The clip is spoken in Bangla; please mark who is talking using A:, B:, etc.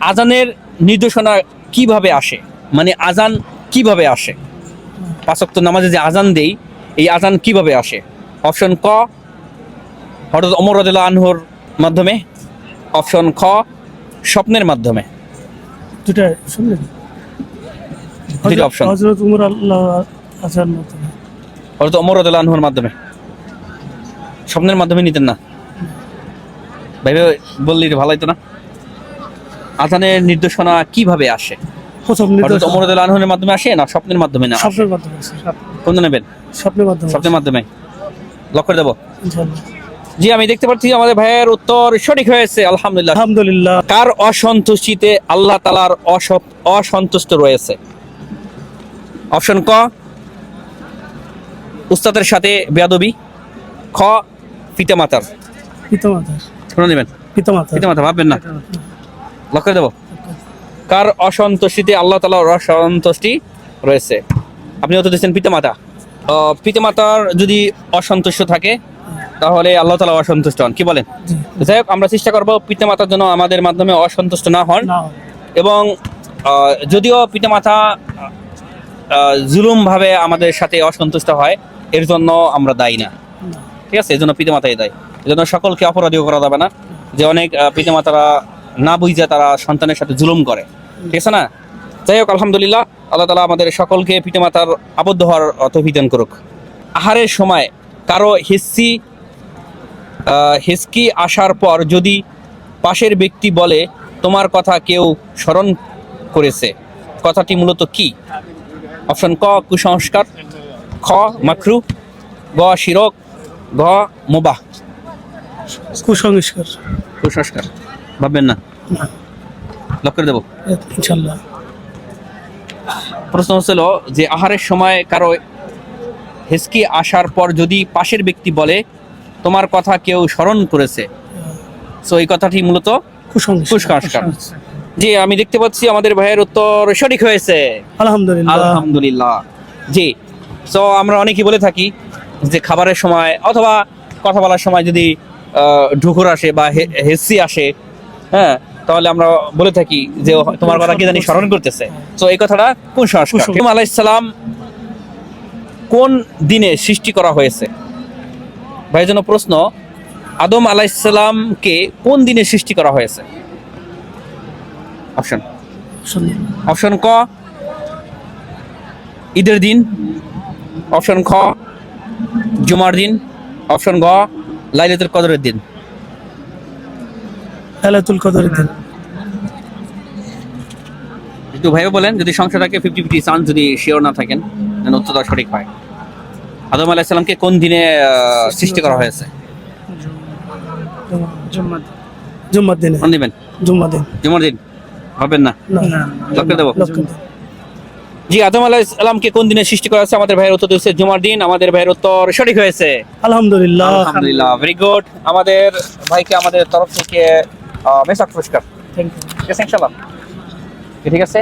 A: আজানের নির্দেশনা কীভাবে আসে? মানে আজান কীভাবে আসে? পাঁচক্ত নামাজে যে আজান দেই এই আজান কীভাবে আসে? অপশন ক হঠাৎ অমর রাদিয়াল্লাহু আনহুর মাধ্যমে। অপশন খ স্বপ্নের মাধ্যমে।
B: দুটা শুনলেন?
A: দুটো option।
B: হজরত উমর আল্লাহ আসার মতো
A: হঠাৎ অমর রাদিয়াল্লাহু আনহুর মাধ্যমে। স্বপ্নের মাধ্যমে নিতেন না? ভাই ভাইবে বললি ভালো হতো না? আজানের নির্দেশনা কীভাবে আসে?
B: প্রথম
A: মাধ্যমে আসে না স্বপ্নের মাধ্যমে না
B: স্বপ্নের মাধ্যমে
A: নেবেন?
B: স্বপ্নের মাধ্যমে
A: স্বপ্নের মাধ্যমে। লক করে দেবো? জি আমি দেখতে পাচ্ছি আমাদের ভাইয়ের উত্তর সঠিক হয়েছে আলহামদুলিল্লাহ।
B: আলহামদুলিল্লাহ।
A: কার অসন্তুষ্টিতে আল্লাহ তালার অস- অসন্তুষ্ট রয়েছে? অপশন ক উস্তাদের সাথে বেয়াদবি। খ পিতামাতার।
B: পিতামাতার।
A: শুনে নেবেন
B: পিতামাতার।
A: পিতামাতা ভাববেন না। লক্ষ্য করে দেবো? কার অসন্তুষ্টিতে আল্লাহ তালার অসন্তুষ্টি রয়েছে? আপনি উত্তর দিচ্ছেন পিতামাতা। পিতামাতার যদি অসন্তুষ্ট থাকে তাহলে আল্লাহ তালা অসন্তুষ্ট হন। কি বলেন? যাই হোক আমরা চেষ্টা করব পিতামাতার জন্য আমাদের মাধ্যমে অসন্তুষ্ট না হন। এবং যদিও পিতামাতা জুলুমভাবে আমাদের সাথে অসন্তুষ্ট হয় এর জন্য আমরা দায়ী না। ঠিক আছে? এই জন্য পিতামাতাই দায়ী। এই জন্য সকলকে অপরাধীও করা যাবে না। যে অনেক পিতামাতারা না বুঝে তারা সন্তানের সাথে জুলুম করে। ঠিক আছে না? যাই হোক আলহামদুলিল্লাহ আল্লাহ তালা আমাদের সকলকে পিতামাতার আবদ্ধ হওয়ার তভিদান করুক। আহারের সময় কারও আহ, হিসকি আসার পর যদি পাশের ব্যক্তি বলে তোমার কথা কেউ স্মরণ করেছে কথাটি মূলত কি? অপশন ক কুসংস্কার। খ মাকরু। গ শিরক। ঘ মোবাহ।
B: কুসংস্কার।
A: কুসংস্কার। ভাববেন না। লক করে দেবো। প্রশ্ন হচ্ছিল যে আহারের সময় কারও হেসকি আসার পর যদি পাশের ব্যক্তি বলে তোমার কথা কেউ স্মরণ করেছে। সো এই কথাটি মূলত
B: কুসংস্কার।
A: জি আমি দেখতে পাচ্ছি আমাদের ভাইয়ের উত্তর সঠিক হয়েছে।
B: আলহামদুলিল্লাহ।
A: আলহামদুলিল্লাহ। জি সো আমরা অনেকেই বলে থাকি যে খাবারের সময় অথবা কথা বলার সময় যদি আহ, ঢুকুর আসে বা হেসি আসে হ্যাঁ তাহলে আমরা বলে থাকি যে তোমার কথা কি জানি স্মরণ করতেছে। তো এই কথাটা কোন সংস্কার। আলাইসালাম কোন দিনে সৃষ্টি করা হয়েছে? ভাই জন্য প্রশ্ন আদম আলাইসালামকে কোন দিনে সৃষ্টি করা হয়েছে? অপশন অপশন ক ঈদের দিন। অপশন খ জুমার দিন। অপশন গ লাইলাতুল কদরের দিন।
B: লাইলাতুল কদরের দিন।
A: একটু ভাইও বলেন যদি থাকে ফিফটি ফিফটি চান্স যদি শিওর না থাকেন যেন উত্তরটা সঠিক হয়। আদম আলাইসাল্লামকে কোন দিনে সৃষ্টি করা হয়েছে?
B: জুম্মার দিনে।
A: কোন দিবেন?
B: জুম্মা দিন।
A: জুমার দিন? ভাবেন না?
B: না।
A: লক্ষ্য দেবো। জি আদম আলাইসাল্লামকে কোন দিনে সৃষ্টি করা হয়েছে? আমাদের ভাইয়ের উত্তর দিচ্ছে জুমার দিন আমাদের ভাইয়ের উত্তর সঠিক হয়েছে।
B: আলহামদুলিল্লাহ।
A: আলহামদুলিল্লাহ ভেরি গুড আমাদের ভাইকে আমাদের তরফ থেকে মেসাক পুরস্কার
B: থ্যাংক ইউ
A: ঠিক আছে ইনশাল্লাহ। ঠিক আছে?